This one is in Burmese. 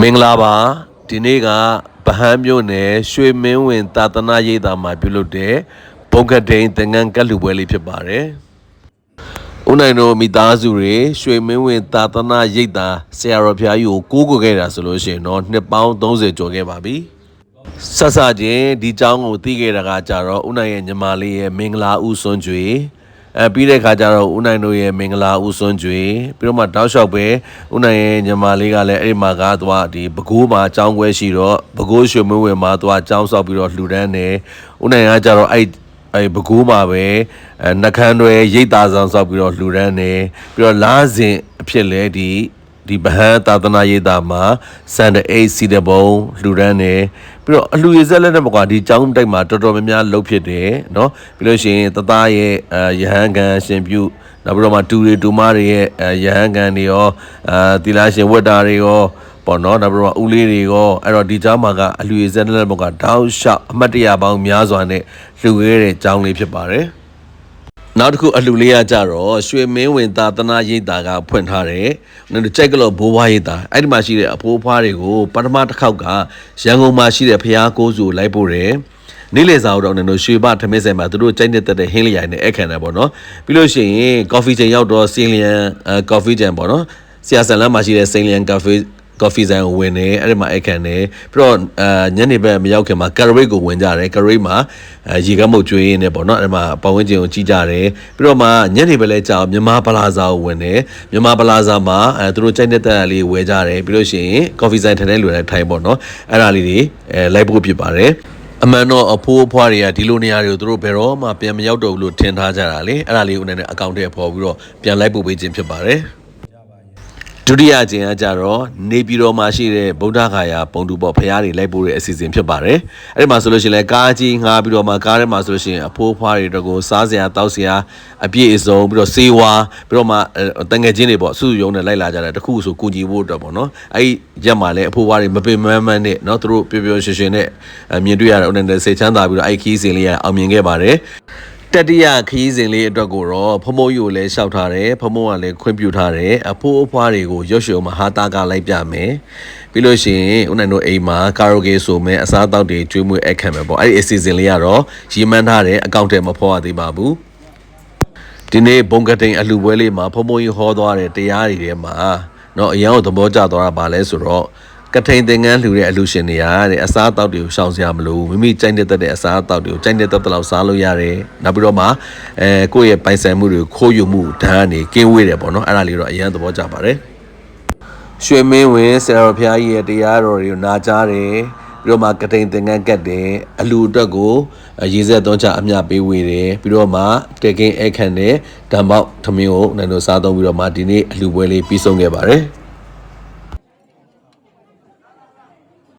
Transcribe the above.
မင်္ဂလာပါဒီနေ့ကဗဟန်းမြို့နယ်ရွှေမင်းဝင်သာသနာရေးသားမှာပြုလုပ်တဲ့ဘုံကတိန်သင်္ကန်းကတ်လူပွဲလေးဖြစ်ပါတယ်။ဦးနိုင်တို့မိသားစုတွေရွှေမင်းဝင်သာသနာရိပ်သာဆရာတော်ဘုရားကြီးကိုကိုးကွယ်ခဲ့တာဆိုလို့ရှိရင်တော့နှစ်ပေါင်း30ကျော်ခဲ့ပါပြီ။ဆက်စချင်းဒီเจ้าကိုသိခဲ့တာကကြတော့ဦးနိုင်ရဲ့ညီမလေးရဲ့မင်္ဂလာဦးစွန်ကျွေ အဲပြီးတဲ့ခါကျတော့ဦးနိုင်တို့ရဲ့မင်္ဂလာဦးစွန်ကျွေပြီးတော့မှတောက်လျှောက်ပဲဦးနိုင်ရဲ့ညီမလေးကလည်းအဲ့ဒီမှာကသွားဒီဘကိုးမှာအကြောင်းကွဲရှိတော့ဘကိုးရွှေမင်းဝင်မှာသွားအကြောင်းဆောက်ပြီးတော့လှူဒန်းတယ်ဦးနိုင်ကကြတော့အဲ့အဲဘကူးမှာပဲအဲနှကန်းတွေရိတ်သားဆောင်ဆောက်ပြီးတော့လှူဒန်းနေပြီးတော့လားစဉ်အဖြစ်လဲဒီ ဒီဗဟန်းသာသနာရေးသားမှာစန်ဒအိတ်စီတဘုံလှူဒန်းနေပြီးတော့အလှူရည်ဆက်လက်နဲ့မကွာဒီကျောင်းတိုက်မှာတော်တော်များများလှုပ်ဖြစ်တယ်เนาะပြီးလို့ရှိရင်တသားရဲ့အဲယဟန်ကန်ရှင်ပြုနောက်ပြီးတော့မှတူရီတူမတွေရဲ့အဲယဟန်ကန်တွေရောအာတီလာရှင်ဝတ်တာတွေရောပေါ့နော်နောက်ပြီးတော့ဦးလေးတွေရောအဲ့တော့ဒီเจ้าမှာကအလူရည်စက်တဲ့ဘက်ကတောက်လျှောက်အမတ်တရပေါင်းများစွာနဲ့လှူခဲ့တဲ့เจ้าလေးဖြစ်ပါတယ် နောက်တစ်ခုအလှူလေးရကြတော့ရွှေမင်းဝင်သာသနာရိပ်သာကဖွင့်ထားတယ်။နော်ကြိုက်ကလောဘိုးဘွားရိပ်သာအဲ့ဒီမှာရှိတဲ့အဖိုးအဖွားတွေကိုပထမတစ်ခေါက်ကရန်ကုန်မှာရှိတဲ့ဖျားကိုးစုလိုက်ပို့တယ်။နေ့လေစာတော့နော်ရွှေဘထမင်းဆိုင်မှာသူတို့ကြိုက်နေတဲ့တဲ့ဟင်းလျိုင်နဲ့အခမ်းတယ်ပေါ့နော်။ပြီးလို့ရှိရင်ကော်ဖီချိန်ရောက်တော့စင်လျန်အဲကော်ဖီချိန်ပေါ့နော်။ဆရာဆန်လမ်းမှာရှိတဲ့စင်လျန်ကာဖေး ကော်ဖီဆိုင်ကိုဝင်နေအဲ့ဒီမှာအိတ်ခံနေပြီးတော့အာညနေဘက်မရောက်ခင်မှာကရရိတ်ကိုဝင်ကြတယ်ကရရိတ်မှာအဲရေကမုတ်ကျွေးနေပေါ့နော်အဲ့ဒီမှာပတ်ဝန်းကျင်ကိုကြီးကြတယ်ပြီးတော့မှညနေဘက်လဲကြာအောင်မြန်မာပလာဇာကိုဝင်နေမြန်မာပလာဇာမှာအဲသူတို့ကြိုက်တဲ့တက်လေးဝယ်ကြတယ်ပြီးလို့ရှိရင်ကော်ဖီဆိုင်ထိုင်တဲ့လူတွေထိုင်ပေါ့နော်အဲ့ဒါလေးတွေအဲလိုက်ဖို့ဖြစ်ပါတယ်အမှန်တော့အဖိုးအဖွားတွေကဒီလိုနေရာတွေကိုသူတို့ဘယ်တော့မှပြန်မရောက်တော့ဘူးလို့ထင်ထားကြတာလေအဲ့ဒါလေးကိုလည်းအကောင့်ထဲပေါ်ပြီးတော့ပြန်လိုက်ပို့ပေးခြင်းဖြစ်ပါတယ် ဒုတိယကျင်ကကြတော့နေပြည်တော်မှာရှိတဲ့ဗုဒ္ဓဂါယာပုံတူပေါ်ဖရားတွေလိုက်ပို့တဲ့အစီအစဉ်ဖြစ်ပါတယ်။အဲ့ဒီမှာဆိုလို့ရှိရင်လည်းကားကြီးငှားပြီးတော့မှကားထဲမှာဆိုလို့ရှိရင်အဖိုးဖွားတွေတော့ကိုစားစရာတောက်စရာအပြည့်အစုံပြီးတော့စေဝါပြီးတော့မှတန်ငယ်ချင်းတွေပေါ့စုယုံနဲ့လိုက်လာကြတာတခုဆိုကိုကြီးဖို့တော့ပေါ့နော်။အဲ့ဒီရက်မှာလည်းအဖိုးဖွားတွေမပင်မမနဲ့နော်သူတို့ပျော်ပျော်ရွှင်ရွှင်နဲ့မြင်တွေ့ရတာဦးနဲ့စိတ်ချမ်းသာပြီးတော့အဲ့ဒီခီးစဉ်လေးကအောင်မြင်ခဲ့ပါတယ်။ တတိယခရီးစဉ်လေးအတွက်ကိုတော့ဖမိုးယူလည်းလျှောက်ထားတယ်ဖမိုးကလည်းခွင့်ပြုထားတယ်အဖိုးအဖွားတွေကိုရွှတ်ရှုံမဟာတာကလိုက်ပြမယ်ပြီးလို့ရှိရင်ဦးနိုင်တို့အိမ်မှာကာရိုဂေဆိုမယ်အစားအသောက်တွေကျွေးမွေးအခမ်းမယ်ပေါ့အဲ့ဒီအစီအစဉ်လေးကတော့ရီမန်းထားတဲ့အကောင့်ထဲမဖော်ရသေးပါဘူးဒီနေ့ဘုံကတိန်အလှပွဲလေးမှာဖမိုးယူဟောသွားတဲ့တရားတွေထဲမှာเนาะအရန်ကိုသဘောကျသွားတာပါလဲဆိုတော့ ကထိန်သင်္ကန်းလှူတဲ့အလူရှင်တွေကတဲ့အစားအသောက်တွေကိုရှောင်စရာမလိုမိမိကြိုက်တဲ့တဲ့အစားအသောက်တွေကိုကြိုက်တဲ့တဲ့လောက်စားလို့ရတယ်နောက်ပြီးတော့မှအဲကိုယ့်ရဲ့ပိုင်ဆိုင်မှုတွေကိုခိုးယူမှုဓာတ်ကနေကင်းဝေးတယ်ပေါ့နော်အဲ့ဒါလေးတော့အရင်သဘောကျပါတယ်ရွှေမင်းဝင်ဆရာတော်ဘုရားကြီးရဲ့တရားတော်တွေကိုနာကြားတယ်ပြီးတော့မှကတိန်သင်္ကန်းကတ်တယ်အလူအတွက်ကိုရေဆက်သွန်းချအမျှပေးဝေတယ်ပြီးတော့မှတေကင်းအခန့်တဲ့ဓမ္မောက်သမင်းကိုနိုင်တို့စားသုံးပြီးတော့မှဒီနေ့အလူပွဲလေးပြီးဆုံးခဲ့ပါတယ်